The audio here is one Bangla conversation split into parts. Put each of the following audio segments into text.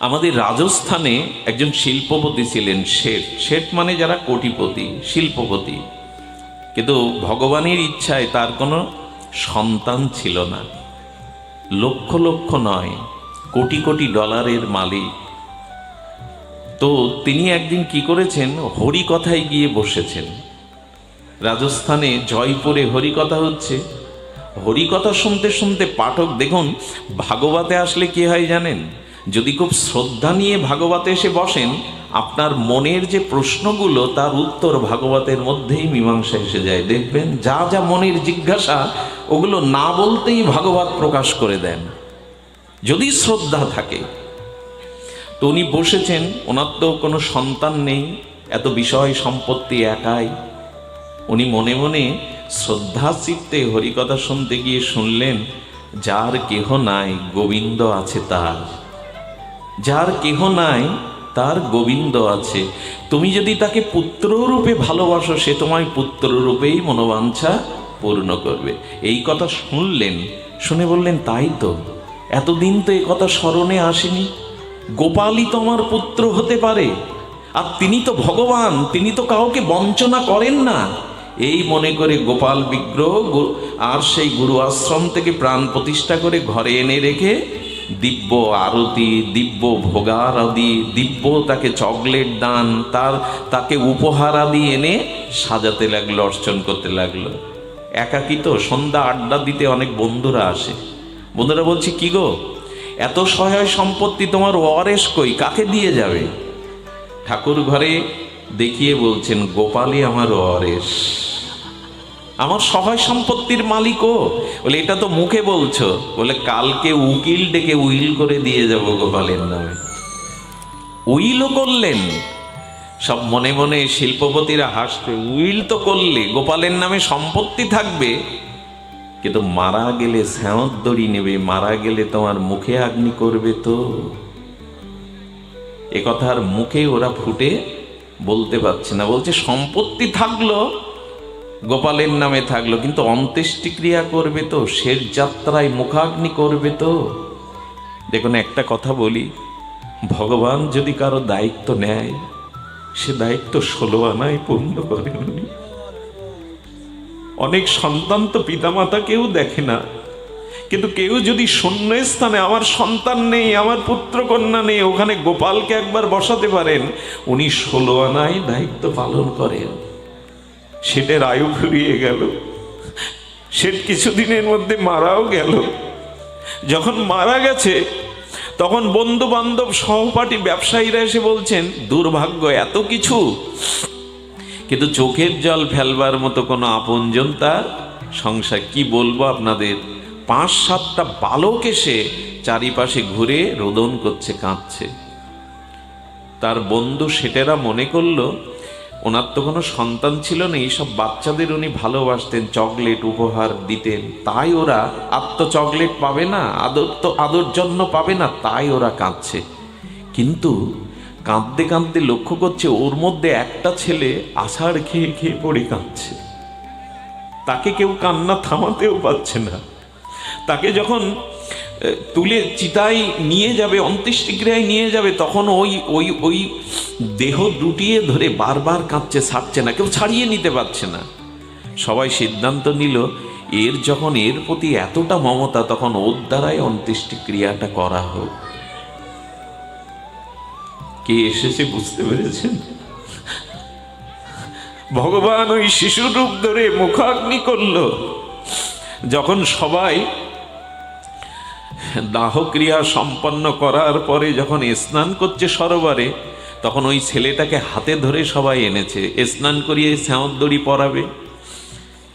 আমাদের রাজস্থানে একজন শিল্পপতি ছিলেন শেঠ। শেঠ মানে যারা কোটিপতি, শিল্পপতি। কিন্তু ভগবানের ইচ্ছায় তার কোনো সন্তান ছিল না। লক্ষ লক্ষ নয়, কোটি কোটি ডলারের মালিক। তো তিনি একদিন কি করেছেন? হরিকথায় গিয়ে বসেছেন। রাজস্থানে জয়পুরে হরিকথা হচ্ছে। হরিকথা শুনতে শুনতে পাঠক দেখুন, ভাগবতে আসলে কি হয় জানেন? যদি খুব শ্রদ্ধা নিয়ে ভাগবতে এসে বসেন, আপনার মনের যে প্রশ্নগুলো, তার উত্তর ভাগবতের মধ্যেই মীমাংসা এসে যায়। দেখবেন যা যা মনের জিজ্ঞাসা, ওগুলো না বলতেই ভাগবত প্রকাশ করে দেন। যদি শ্রদ্ধা থাকে। তো উনি বসেছেন, ওনার তো কোনো সন্তান নেই, এত বিষয় সম্পত্তি একাই। উনি মনে মনে শ্রদ্ধা চিত্তে হরিকথা শুনতে গিয়ে শুনলেন, যার কেহ নাই, গোবিন্দ আছে তার। যার কেহ নাই, তার গোবিন্দ আছে। তুমি যদি তাকে পুত্ররূপে ভালোবাসো, সে তোমায় পুত্ররূপেই মনোবাঞ্ছা পূর্ণ করবে। এই কথা শুনলেন, শুনে বললেন, তাই তো। এতদিন তো এ কথা স্মরণে আসেনি। গোপালই তো আমার পুত্র হতে পারে। আর তিনি তো ভগবান, তিনি তো কাউকে বঞ্চনা করেন না। এই মনে করে গোপাল বিগ্রহ আর সেই গুরু আশ্রম থেকে প্রাণ প্রতিষ্ঠা করে ঘরে এনে রেখে দিব্য আরতি, দিব্য ভোগার আদি দিব্য তাকে চকলেট দান, তার তাকে উপহার আদি এনে সাজাতে লাগল, অর্চন করতে লাগল। একাকি তো সন্ধ্যা আড্ডা দিতে অনেক বন্ধুরা আসে। বন্ধুরা বলছি, কি গো? এত সহায় সম্পত্তি তোমার ওয়ারেস কই? কাকে দিয়ে যাবে? ঠাকুর ঘরে দেখিয়ে বলছেন, গোপালই আমার ওয়ারেস আমার সহায় সম্পত্তির মালিকও বলে, এটা তো মুখে বলছো। বলে, কালকে উকিল ডেকে উইল করে দিয়ে যাব গোপালের নামে। উইলও করলেন। সব মনে মনে শিল্পপতিরা হাসবে, উইল তো করলে, গোপালের নামে সম্পত্তি থাকবে। কিন্তু মারা গেলে স্যাঁত দড়ি নেবে, মারা গেলে তোমার মুখে আগ্নি করবে তো। এ কথার মুখে ওরা ফুটে বলতে পারছে না। বলছে, সম্পত্তি থাকল গোপালের নামে থাকল, কিন্তু অন্ত্যেষ্টিক্রিয়া করবে তো, শেষ যাত্রায় মুখাগ্নি করবে তো। দেখুন, একটা কথা বলি, ভগবান যদি কারও দায়িত্ব নেয়, সে দায়িত্ব ষোলো আনায় পূর্ণ করেন অনেক সন্তান তো পিতামাতা কেউ দেখে না, কিন্তু কেউ যদি শূন্য স্থানে আমার সন্তান নেই, আমার পুত্র কন্যা নেই, ওখানে গোপালকে একবার বসাতে পারেন, উনি ষোলো আনায় দায়িত্ব পালন করেন। সেটের আয়ু ফুরিয়ে গেল। সেট কিছুদিনের মধ্যে মারাও গেল। যখন মারা গেছে, তখন বন্ধু বান্ধব সহপাঠী ব্যবসায়ীরা এসে বলছেন, দুর্ভাগ্য এত কিছু, কিন্তু চোখের জল ফেলবার মতো কোনো আপনজন তার? সংসার কি বলব আপনাদের? পাঁচ সাতটা বালক এসে চারিপাশে ঘুরে রোদন করছে, কাঁদছে। তার বন্ধু সেটেরা মনে করল ওনার তো কোনো সন্তান ছিল না, এইসব বাচ্চাদের উনি ভালোবাসতেন, চকলেট উপহার দিতেন। তাই ওরা আর তো চকলেট পাবে না, আদর তো আদর জন্য পাবে না, তাই ওরা কাঁদছে। কিন্তু কাঁদতে কাঁদতে লক্ষ্য করছে, ওর মধ্যে একটা ছেলে আষাঢ় খেয়ে খেয়ে পড়ে কাঁদছে। তাকে কেউ কান্না থামাতেও পারছে না। তাকে যখন তুলে চিতায় নিয়ে যাবে, অন্ত্যেষ্টিক্রিয়ায় নিয়ে যাবে, তখন ওই ওই ওই দেহ দুটিয়ে ধরে বারবার কাঁদছে, ছাড়ছে না, কেউ ছাড়িয়ে নিতে পারছে না। সবাই সিদ্ধান্ত নিল, এর যখন এর প্রতি এতটা মমতা, তখন ওর দ্বারাই অন্ত্যেষ্টিক্রিয়াটা করা হোক। কে এসেছে বুঝতে পেরেছেন? ভগবান ওই শিশুর রূপ ধরে মুখাগ্নি করল। যখন সবাই দাহক্রিয়া সম্পন্ন করার পরে যখন স্নান করছে সরোবরে, তখন ওই ছেলেটাকে হাতে ধরে সবাই এনেছে। স্নান করিয়ে দড়ি পরাবে।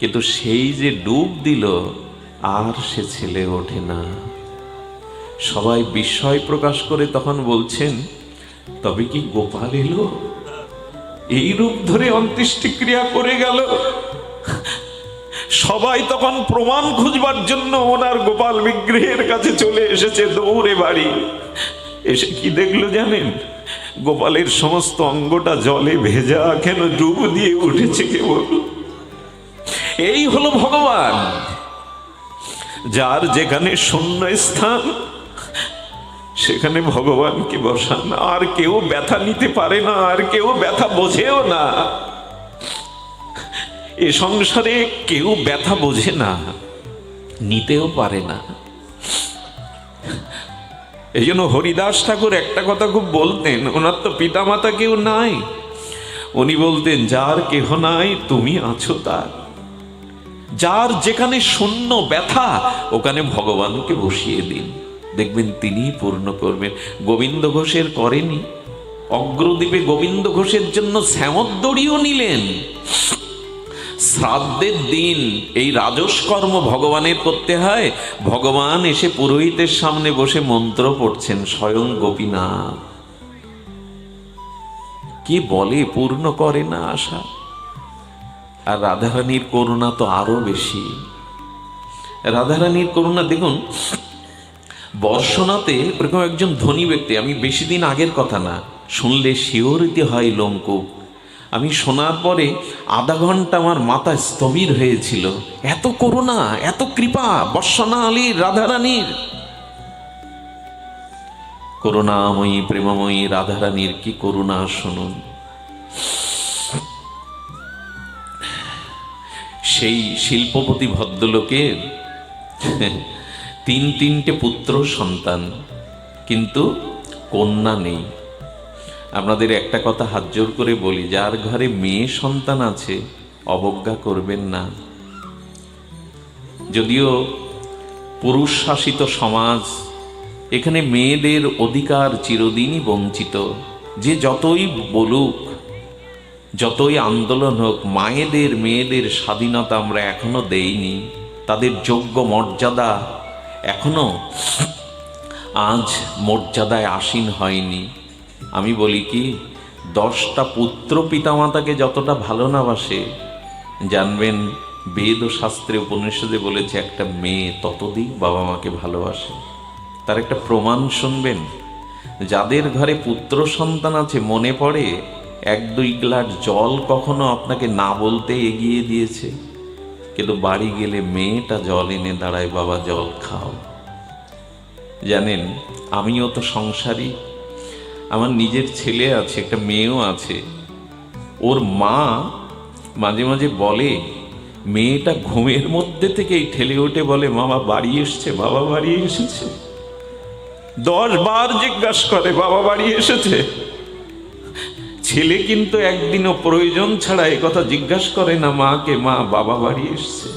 কিন্তু সেই যে ডুব দিল, আর সে ছেলে ওঠে না। সবাই বিস্ময় প্রকাশ করে তখন বলছেন, তবে কি গোপাল এলো? এই রূপ ধরে অন্ত্যেষ্টিক্রিয়া করে গেল। সবাই তখন প্রমাণ খুঁজবার জন্য ওনার গোপাল বিগ্রহের কাছে চলে এসেছে দৌড়ে বাড়ি। এসে কি দেখল জানেন? গোপালের সমস্ত অঙ্গটা জলে ভেজা কেন ডুব দিয়ে উঠেছে কেবল? এই হলো ভগবান। যার যেখানে শূন্য স্থান, সেখানে ভগবানকে বসান। আর কেউ ব্যথা নিতে পারে না, আর কেউ ব্যথা বোঝেও না। এ সংসারে কেউ ব্যথা বোঝে না, নিতেও পারে না। এই জন্য হরিদাস ঠাকুর একটা কথা খুব বলতেন, ওনার তো পিতামাতা কেউ নাই। উনি বলতেন, যার কেহ নাই, তুমি আছো তার। যার যেখানে শূন্য ব্যথা, ওখানে ভগবানকে বসিয়ে দিন। দেখবেন তিনিই পূর্ণ করবেন। গোবিন্দ ঘোষের করেনি। অগ্রদ্বীপে গোবিন্দ ঘোষের জন্য শ্যামদ্দড়িও নিলেন। শ্রাদ্ধের দিন এই রাজস্কর্ম ভগবানের করতে হয়। ভগবান এসে পুরোহিতের সামনে বসে মন্ত্র পড়ছেন, স্বয়ং গোপীনাথ, কি বলে পূর্ণ করে না আশা? আর রাধারানীর করুণা তো আরও বেশি। রাধারানীর করুণা, দেখুন, বর্ষনাতে ওরকম একজন ধনী ব্যক্তি, আমি বেশি দিন আগের কথা না, শুনলে শিওরিতে হয় লোমকূপ। আমি শোনার পরে আধা ঘণ্টা আমার মাথা স্থবির হয়েছিল। এত করুণা, এত কৃপা বর্ষনা আলীর রাধারানীর। করুণাময়ী, প্রেমময়ী রাধারানীর কি করুণা শুনুন। সেই শিল্পপতি ভদ্রলোকের তিন তিনটে পুত্র সন্তান, কিন্তু কন্যা নেই। আপনাদের একটা কথা হাত জোর করে বলি, যার ঘরে মেয়ে সন্তান আছে, অবজ্ঞা করবেন না। যদিও পুরুষ শাসিত সমাজ, এখানে মেয়েদের অধিকার চিরদিনই বঞ্চিত। যে যতই বলুক, যতই আন্দোলন হোক, মায়েদের, মেয়েদের স্বাধীনতা আমরা এখনও দেইনি। তাদের যোগ্য মর্যাদা এখনও আজ মর্যাদায় আসীন হয়নি। আমি বলি কি, দশটা পুত্র পিতামাতাকে যতটা ভালো না বাসে, জানবেন বেদ ও শাস্ত্রে উপনিষদে বলেছে, একটা মেয়ে ততদিক বাবা মাকে ভালোবাসে। তার একটা প্রমাণ শুনবেন, যাদের ঘরে পুত্র সন্তান আছে, মনে পড়ে এক দুই গ্লাস জল কখনো আপনাকে না বলতে এগিয়ে দিয়েছে। কিন্তু বাড়ি গেলে মেয়েটা জল এনে দাঁড়ায়, বাবা, জল খাও। জানেন, আমিও তো সংসারী আমার নিজের ছেলে আছে, একটা মেয়েও আছে। ওর মা মাঝে মাঝে বলে, মেয়েটা ঘুমের মধ্যে থেকেই ঠেলে ওঠে বলে, মামা বাড়ি এসছে, বাবা বাড়ি এসেছে। দশ বার জিজ্ঞাসা করে, বাবা বাড়ি এসেছে? ছেলে কিন্তু একদিনও প্রয়োজন ছাড়া কথা জিজ্ঞাসা করে না, মাকে, মা, বাবা বাড়ি এসছে।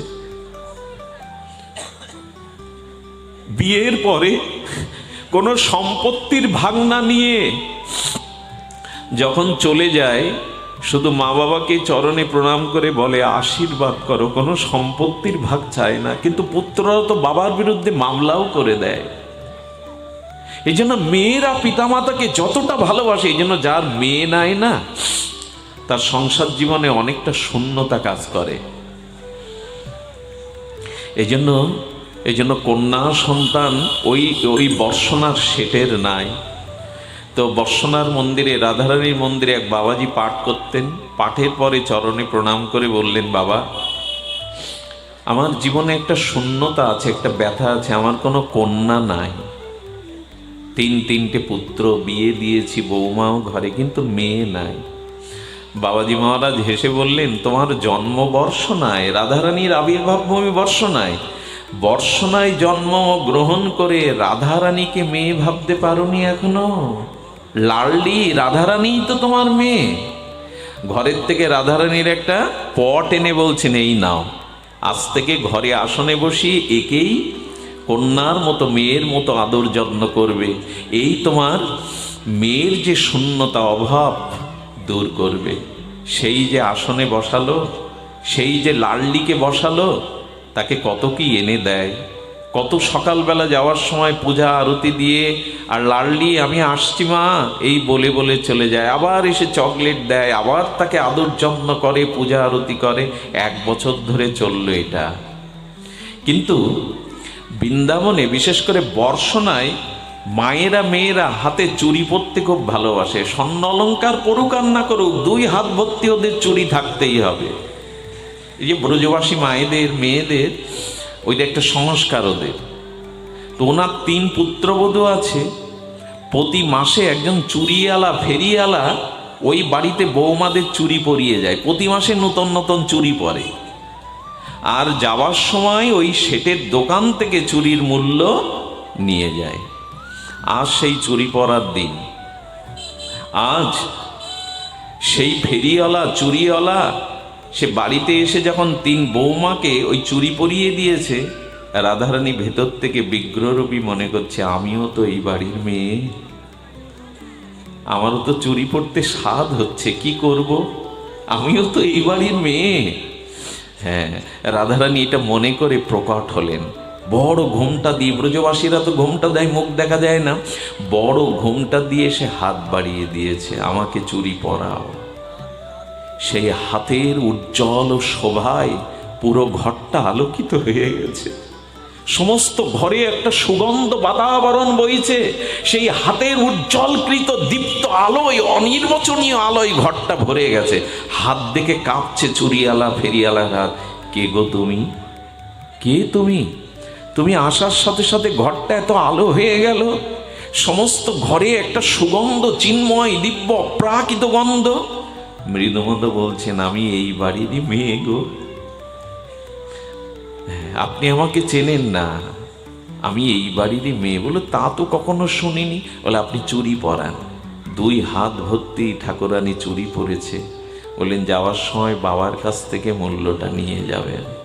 বিয়ের পরে কোনো সম্পত্তির ভাগনা নিয়ে যখন চলে যায়, শুধু মা বাবাকে চরণে প্রণাম করে বলে, আশীর্বাদ করো, কোনো সম্পত্তির ভাগ চায় না। কিন্তু পুত্ররা তো বাবার বিরুদ্ধে মামলাও করে দেয়। এই জন্য মেয়েরা পিতামাতাকে যতটা ভালোবাসে, এই জন্য যার মেয়ে নাই না, তার সংসার জীবনে অনেকটা শূন্যতা কাজ করে। এই জন্য এই জন্য কন্যা সন্তান ওই ওই বর্ষনার শেটের নাই। তো বর্ষনার মন্দিরে, রাধারানীর মন্দিরে এক বাবাজি পাঠ করতেন। পাঠের পরে চরণে প্রণাম করে বললেন, বাবা, আমার জীবনে একটা শূন্যতা আছে, একটা ব্যথা আছে, আমার কোনো কন্যা নাই। তিন, তিনটে পুত্র, বিয়ে দিয়েছি, বৌমাও ঘরে, কিন্তু মেয়ে নাই। বাবাজি মহারাজ হেসে বললেন, তোমার জন্ম বর্ষনায় রাধারানীর আবির্ভাব ভূমি বর্ষনায় বর্ষনায় জন্ম গ্রহণ করে রাধারানীকে মেয়ে ভাবতে পারোনি এখনও? লালডি রাধারানী তো তোমার মেয়ে। ঘরের থেকে রাধারানীর একটা পট এনে বলছেন, এই নাও। আজ থেকে ঘরে আসনে বসিয়ে একেই কন্যার মতো, মেয়ের মতো আদর যত্ন করবে। এই তোমার মেয়ের যে শূন্যতা, অভাব দূর করবে। সেই যে আসনে বসালো, সেই যে লালডিকে বসালো তাকে কত কি এনে দেয়? কত সকালবেলা যাওয়ার সময় পূজা আরতি দিয়ে, আর লালডি আমি আসছি মা। এই বলে বলে চলে যায়। আবার এসে চকলেট দেয়, আবার তাকে আদর যত্ন করে, পূজা আরতি করে। এক বছর ধরে চলল এটা। কিন্তু বৃন্দাবনে, বিশেষ করে বর্ষনায়, মায়েরা মেয়েরা হাতে চুরি পরতে খুব ভালোবাসে। স্বর্ণ অলঙ্কার পড়ুক আর না করুক, দুই হাত ভর্তি ওদের চুরি থাকতেই হবে। এই যে ব্রজবাসী মায়েদের, মেয়েদের, ওইটা একটা সংস্কার ওদের। তো ওনার তিন পুত্রবধূ আছে। প্রতি মাসে একজন চুরিওয়ালা ফেরিওয়ালা ওই বাড়িতে বৌমাদের চুরি পরিয়ে যায়। প্রতি মাসে নতুন নতুন চুরি পরে। আর যাওয়ার সময় ওই সেটের দোকান থেকে চুরির মূল্য নিয়ে যায়। আজ সেই চুরি পরার দিন, আজ সেই ফেরিওয়ালা চুরিওয়ালা সে বাড়িতে এসে যখন তিন বৌমাকে ওই চুরি পরিয়ে দিয়েছে, রাধারানী ভেতর থেকে বিগ্রহরূপী মনে করছে, আমিও তো এই বাড়ির মেয়ে। আমারও তো চুরি পড়তে স্বাদ হচ্ছে, কি করব? আমিও তো এই বাড়ির মেয়ে। হ্যাঁ রাধারানী এটা মনে করে প্রকট হলেন। বড় ঘুমটা দিয়ে, ব্রজবাসীরা তো ঘুমটা দেয়, মুখ দেখা যায় না। বড় ঘুমটা দিয়ে সে হাত বাড়িয়ে দিয়েছে, আমাকে চুরি পরাও। সেই হাতের উজ্জ্বল শোভায় পুরো ঘরটা আলোকিত হয়ে গেছে। সমস্ত ঘরে একটা সুগন্ধ বাতাবরণ বইছে। সেই হাতের উজ্জ্বলকৃত দীপ্ত আলোয়, অনির্বচনীয় আলোয় ঘরটা ভরে গেছে। হাত দেখে কাঁপছে চুরিয়ালা ফেরিয়ালার হাত কে গো তুমি? কে তুমি? তুমি আসার সাথে সাথে ঘরটা এত আলো হয়ে গেল। সমস্ত ঘরে একটা সুগন্ধ, চিন্ময়, দিব্য প্রাকৃত গন্ধ। মৃদুমন্দ বলছেন, আমি এই বাড়িরই মেয়ে গো। আপনি আমাকে চেনেন না। আমি এই বাড়িরই মেয়ে বলে তা তো কখনো শুনিনি। বলে, আপনি চুরি পরান। দুই হাত ভর্তি ঠাকুরানি চুরি পরেছে। বললেন, যাওয়ার সময় বাবার কাছ থেকে মূল্যটা নিয়ে যাবেন।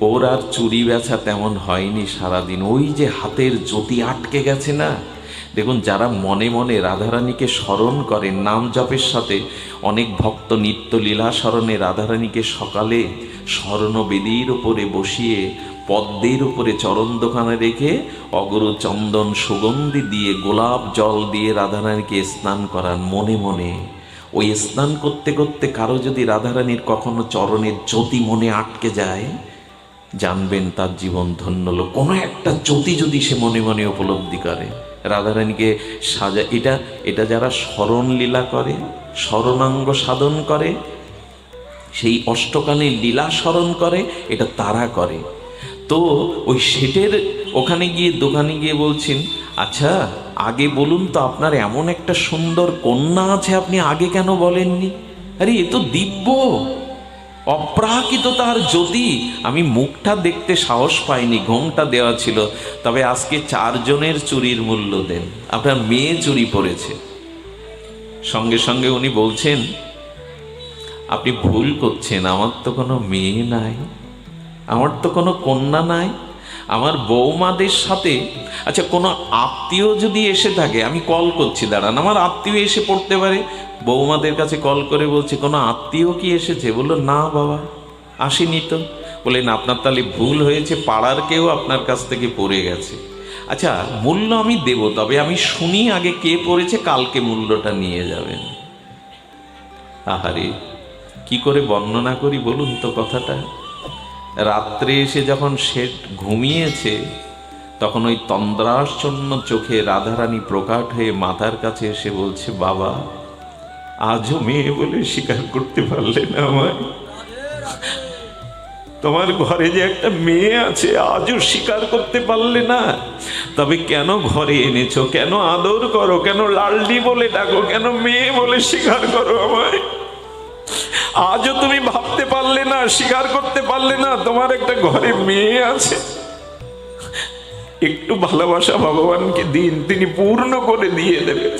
ওর আর চুরি বেচা তেমন হয়নি সারাদিন। ওই যে হাতের জ্যোতি আটকে গেছে না দেখুন, যারা মনে মনে রাধারানীকে স্মরণ করেন নাম জপের সাথে অনেক ভক্ত নিত্য লীলা স্মরণে রাধারানীকে সকালে স্বর্ণবেদীর উপরে বসিয়ে, পদ্মের উপরে চরণ দোকানে রেখে অগরু চন্দন সুগন্ধি দিয়ে, গোলাপ জল দিয়ে রাধারানীকে স্নান করান মনে মনে। ওই স্নান করতে করতে কারও যদি রাধারানীর কখনো চরণের জ্যোতি মনে আটকে যায়, জানবেন তার জীবন ধন্য কোনো একটা জ্যোতি যদি সে মনে মনে উপলব্ধি করে। রাধারানীকে সাজা, এটা এটা যারা স্মরণ লীলা করে, স্মরণাঙ্গ সাধন করে, সেই অষ্টকানে লীলা স্মরণ করে, এটা তারা করে। তো ওই সেটের ওখানে গিয়ে, দোকানে গিয়ে বলছেন আচ্ছা আগে বলুন তো আপনার এমন একটা সুন্দর কন্যা আছে আপনি আগে কেন বলেননি? আরে, এ তো দিব্য। অপ্রাকৃত তার যদি আমি মুখটা দেখতে সাহস পাইনি, ঘোমটা দেওয়া ছিল। তবে আজকে চারজনের চুরির মূল্য দেন। আপনার মেয়ে চুরি পড়েছে। সঙ্গে সঙ্গে উনি বলছেন, আপনি ভুল করছেন, আমার তো কোনো মেয়ে নাই। আমার তো কোনো কন্যা নাই। আমার বৌমাদের সাথে আচ্ছা কোনো আত্মীয় যদি এসে থাকে, আমি কল করছি, দাঁড়ান, আমার আত্মীয় এসে পড়তে পারে। বৌমাদের কাছে কল করে বলছে, কোনো আত্মীয় কি এসেছে? বলল, না বাবা, আসেনি তো। বললেন, আপনার তাহলে ভুল হয়েছে, পাড়ার কেউ আপনার কাছ থেকে পড়ে গেছে। আচ্ছা মূল্য আমি দেব, তবে আমি শুনি আগে কে পড়েছে, কালকে মূল্যটা নিয়ে যাবেন। আহারে, কি করে বর্ণনা করি বলুন তো কথাটা? রাত্রে এসে যখন শেঠ ঘুমিয়েছে, তখন ওই তন্দ্রাশ্চন্ন চোখে রাধারানী প্রকাট হয়ে মাতার কাছে এসে বলছে, বাবা, আজও মেয়ে বলে স্বীকার করতে পারলে না আমায়। তোমার ঘরে যে একটা মেয়ে আছে, আজও স্বীকার করতে পারলে না। তবে কেন ঘরে এনেছো? কেন আদর করো? কেন লালডি বলে ডাকো? কেন মেয়ে বলে স্বীকার করো আমায়? আজও তুমি ভাবতে পারলে না, স্বীকার করতে পারলে না, তোমার একটা ঘরে মেয়ে আছে। একটু ভালোবাসা ভগবানকে দিন, তিনি পূর্ণ করে দিয়ে দেবেন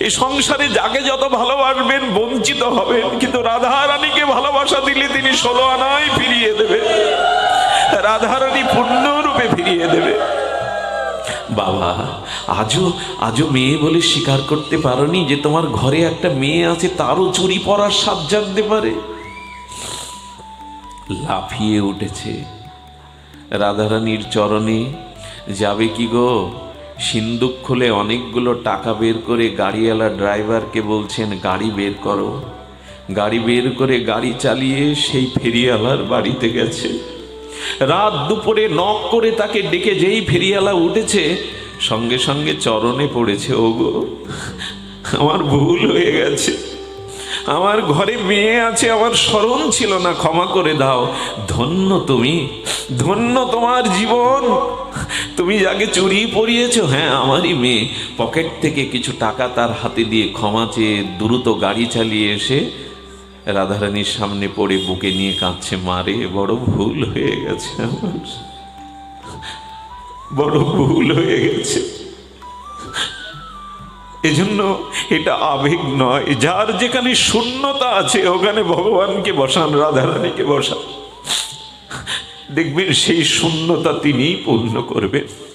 এই সংসারে যাকে যত ভালোবাসবেন, বঞ্চিত হবেন, কিন্তু রাধারানীকে ভালোবাসা দিলে তিনি ষোলো আনায় ফিরিয়ে দেবে। রাধারানী পূর্ণরূপে ফিরিয়ে দেবে। বাবা, আজও আজও মেয়ে বলে স্বীকার করতে পারোনি যে তোমার ঘরে একটা মেয়ে আছে, তারও চুরি পরার সাত জানতে পারে। লাফিয়ে উঠেছে। রাধারানীর চরণে, যাবে কি গো? সিন্দুক খুলে অনেকগুলো টাকা বের করে গাড়িওয়ালা ড্রাইভারকে বলছেন, গাড়ি বের করো। গাড়ি বের করে গাড়ি চালিয়ে সেই ফেরিওয়ালার বাড়িতে গেছে। রাত দুপুরে নক করে তাকে ডেকে যেই ফেরিয়ালা উঠেছে, সঙ্গে সঙ্গে চরণে পড়েছে, ওগো, আমার ভুল হয়ে গেছে। আমার ঘরে মেয়ে আছে, আমার স্মরণ ছিল না, ক্ষমা করে দাও। ধন্য তুমি, ধন্য তোমার জীবন। তুমি যাকে চুরি পরিয়েছো হ্যাঁ আমারই মেয়ে। পকেট থেকে কিছু টাকা তার হাতে দিয়ে ক্ষমা চেয়ে দ্রুত গাড়ি চালিয়ে এসে রাধারানীর সামনে পড়ে বুকে নিয়ে কাঁদছে মারে বড় ভুল হয়ে গেছে আমার। বড় ভুল হয়ে গেছে। এজন্য এটা আবেগ নয়, যার যেখানে শূন্যতা আছে, ওখানে ভগবানকে বসান, রাধারানীকে বসান। দেখবেন সেই শূন্যতা তিনিই পূর্ণ করবেন।